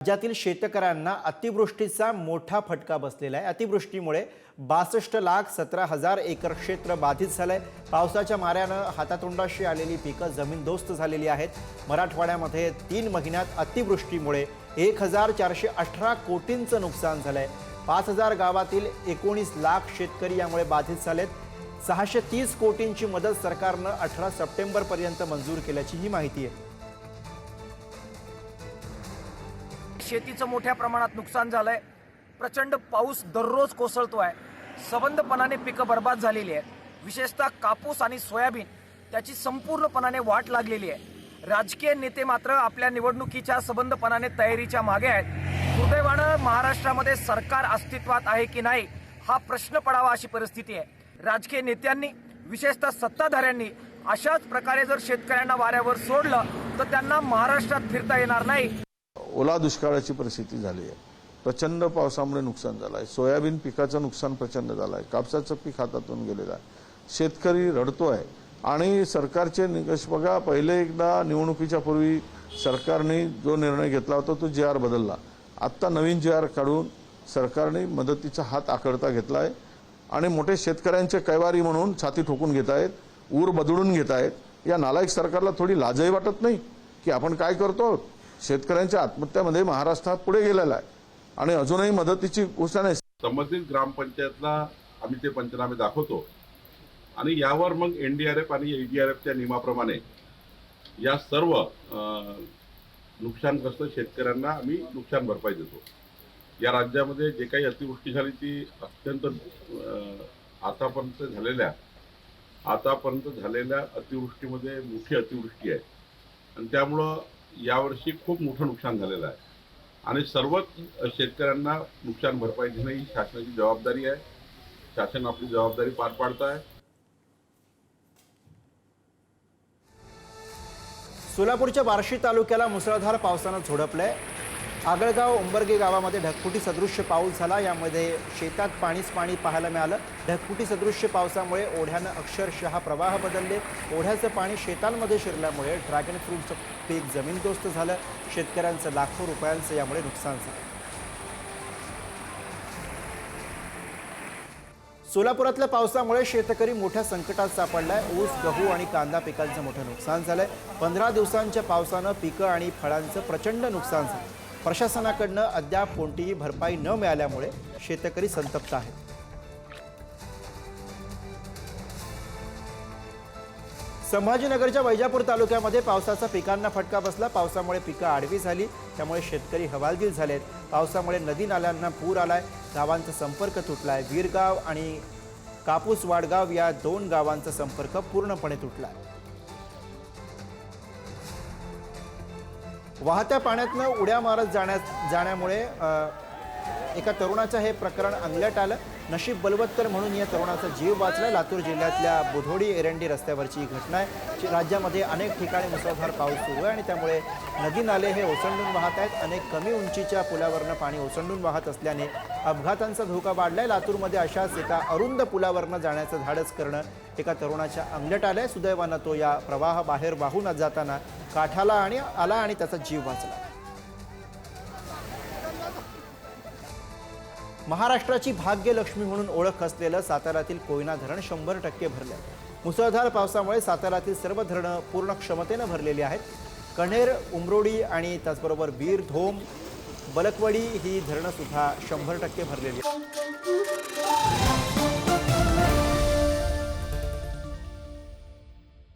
राज्यातील शेतकऱ्यांना अतिवृष्टीचा मोठा फटका बसलेला आहे. अतिवृष्टीमुळे बासष्ट लाख सतरा हजार एकर क्षेत्र बाधित झालं आहे पावसाच्या माऱ्यानं हातातोंडाशी आलेली पिकं जमीनदोस्त झालेली आहेत. मराठवाड्यामध्ये तीन महिन्यात अतिवृष्टीमुळे एक हजार चारशे अठरा कोटींचं नुकसान झालं आहे पाच हजार गावातील एकोणीस लाख शेतकरी यामुळे बाधित झालेत. सहाशे तीस कोटींची मदत सरकारनं अठरा सप्टेंबरपर्यंत मंजूर केल्याची ही माहिती आहे. शेतीचं मोठ्या प्रमाणात नुकसान झालं आहे प्रचंड पाऊस दररोज कोसळतो आहे सबंधपणाने पिकं बर्बाद झालेली आहेत. विशेषतः कापूस आणि सोयाबीन त्याची संपूर्णपणाने वाट लागलेली आहे. राजकीय नेते मात्र आपल्या निवडणुकीच्या सबंधपणाने तयारीच्या मागे आहेत. दुर्दैवानं महाराष्ट्रामध्ये सरकार अस्तित्वात आहे की नाही हा प्रश्न पडावा अशी परिस्थिती आहे. राजकीय नेत्यांनी विशेषतः सत्ताधाऱ्यांनी अशाच प्रकारे जर शेतकऱ्यांना वाऱ्यावर सोडलं तर त्यांना महाराष्ट्रात फिरता येणार नाही. ओला दुष्काळाची परिस्थिती झाली आहे. प्रचंड पावसामुळे नुकसान झालं आहे सोयाबीन पिकाचं नुकसान प्रचंड झालं आहे कापसाचं पीक हातातून गेलेलं आहे. शेतकरी रडतो आहे आणि सरकारचे निकष बघा पहिले एकदा निवडणुकीच्या पूर्वी सरकारने जो निर्णय घेतला होता तो जे आर बदलला. आत्ता नवीन जे आर काढून सरकारने मदतीचा हात आकडता घेतला आहे आणि मोठे शेतकऱ्यांचे कैवारी म्हणून छाती ठोकून घेत आहेत ऊर बदलून घेत आहेत. या नालायक सरकारला थोडी लाजही वाटत नाही? की आपण काय करतो? शेतकऱ्यांच्या आत्महत्यामध्ये महाराष्ट्रात पुढे गेलेला आहे. आणि अजूनही मदतीची घोषणा नाही. संबंधित ग्रामपंचायतला आम्ही ते पंचनामे दाखवतो. आणि यावर मग एनडीआरएफ आणि एडीआरएफच्या नियमाप्रमाणे या सर्व नुकसानग्रस्त शेतकऱ्यांना आम्ही नुकसान भरपाई देतो. या राज्यामध्ये जे काही अतिवृष्टी झाली ती अत्यंत आतापर्यंत झालेल्या आतापर्यंत झालेल्या अतिवृष्टीमध्ये मोठी अतिवृष्टी आहे. आणि त्यामुळं यावर्षी खूप मोठं नुकसान झालेलं आहे. आणि सर्वच शेतकऱ्यांना नुकसान भरपाई देणं ही शासनाची जबाबदारी आहे. शासन आपली जबाबदारी पार पाडत आहे. सोलापूरच्या बार्शी तालुक्याला मुसळधार पावसानं झोडपलंय. आगळगाव उंबरगे गावामध्ये ढगफुटी सदृश्य पाऊस झाला. यामध्ये शेतात पाणीच पाणी पाहायला मिळालं. ढगफुटी सदृश्य पावसामुळे ओढ्यानं अक्षरशः प्रवाह बदलले. ओढ्याचं पाणी शेतांमध्ये शिरल्यामुळे ड्रॅगन फ्रूटचं पीक जमीनदोस्त झालं. शेतकऱ्यांचं लाखो रुपयांचं यामुळे नुकसान झालं. सोलापुरातल्या पावसामुळे शेतकरी मोठ्या संकटात सापडलाय. ऊस गहू आणि कांदा पिकांचं मोठं नुकसान झालंय. पंधरा दिवसांच्या पावसानं पिकं आणि फळांचं प्रचंड नुकसान झालं. प्रशासनाकडनं अद्याप कोणतीही भरपाई न मिळाल्यामुळे शेतकरी संतप्त आहेत. संभाजीनगरच्या वैजापूर तालुक्यामध्ये पावसाचा पिकांना फटका बसला. पावसामुळे पिकं आडवी झाली. त्यामुळे शेतकरी हवालदिल झालेत. पावसामुळे नदी नाल्यांना पूर आलाय. गावांचा संपर्क तुटलाय. वीरगाव आणि कापूस वाडगाव या दोन गावांचा संपर्क पूर्णपणे तुटलाय. वाहत्या पाण्यातनं उड्या मारत जाण्या जाण्यामुळे एका तरुणाचं हे प्रकरण अंगल्यात आलं. नशीब बलवत्तर म्हणून या तरुणाचा जीव वाचला लातूर जिल्ह्यातल्या बुधोडी एरंडी रस्त्यावरची ही घटना आहे. जी राज्यामध्ये अनेक ठिकाणी मुसळधार पाऊस सुरू आहे आणि त्यामुळे नदी नाले हे ओसंडून वाहत आहेत. अनेक कमी उंचीच्या पुलावरनं पाणी ओसंडून वाहत असल्याने अपघातांचा धोका वाढला आहे लातूरमध्ये अशाच एका अरुंद पुलावरनं जाण्याचं धाडस करणं एका तरुणाच्या अंगलट आहे सुदैवानं तो या प्रवाहाबाहेर वाहून जाताना काठाला आणि आला आणि त्याचा जीव वाचला. महाराष्ट्राची भाग्यलक्ष्मी म्हणून ओळख असलेलं साताऱ्यातील कोयना धरण शंभर टक्के भरलं मुसळधार पावसामुळे साताऱ्यातील सर्व धरणं पूर्ण क्षमतेनं भरलेली आहेत. कण्हेर उमरोडी आणि त्याचबरोबर बीर धोम बलकवडी ही धरणंसुद्धा शंभर टक्के भरलेली आहेत.